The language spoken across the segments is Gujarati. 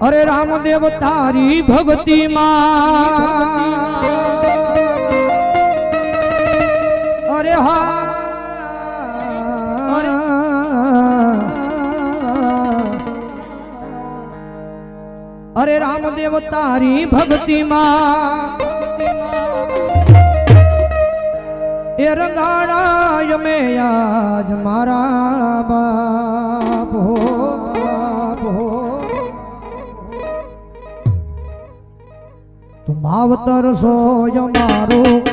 અરે રામદેવ તારી ભક્તિ અરે હા. અરે. રામદેવ તારી ભક્તિ એ રંગાડા અમે આજ મારા બાપ હો. તું માવતર સો મારું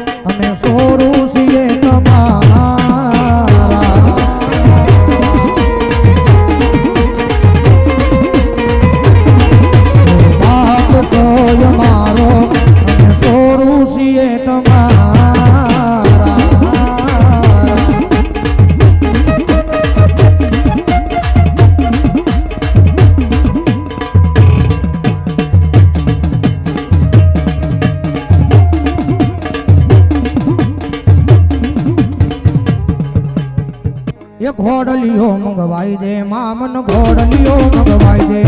એ ઘોડલીઓ મંગવાઈ દે, મામન ઘોડલીઓ મંગવાઈ દે.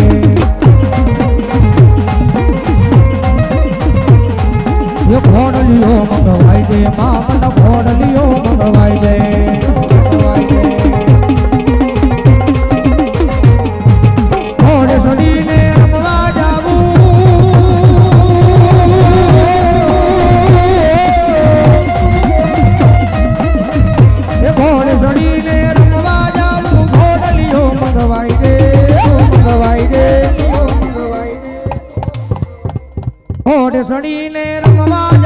એ ઘોડલીઓ મંગવાઈ દે, મામન ઘોડલીઓ મંગવાઈ મંગવાઈ દે મંગવાઈ દે મંગવાઈ દે.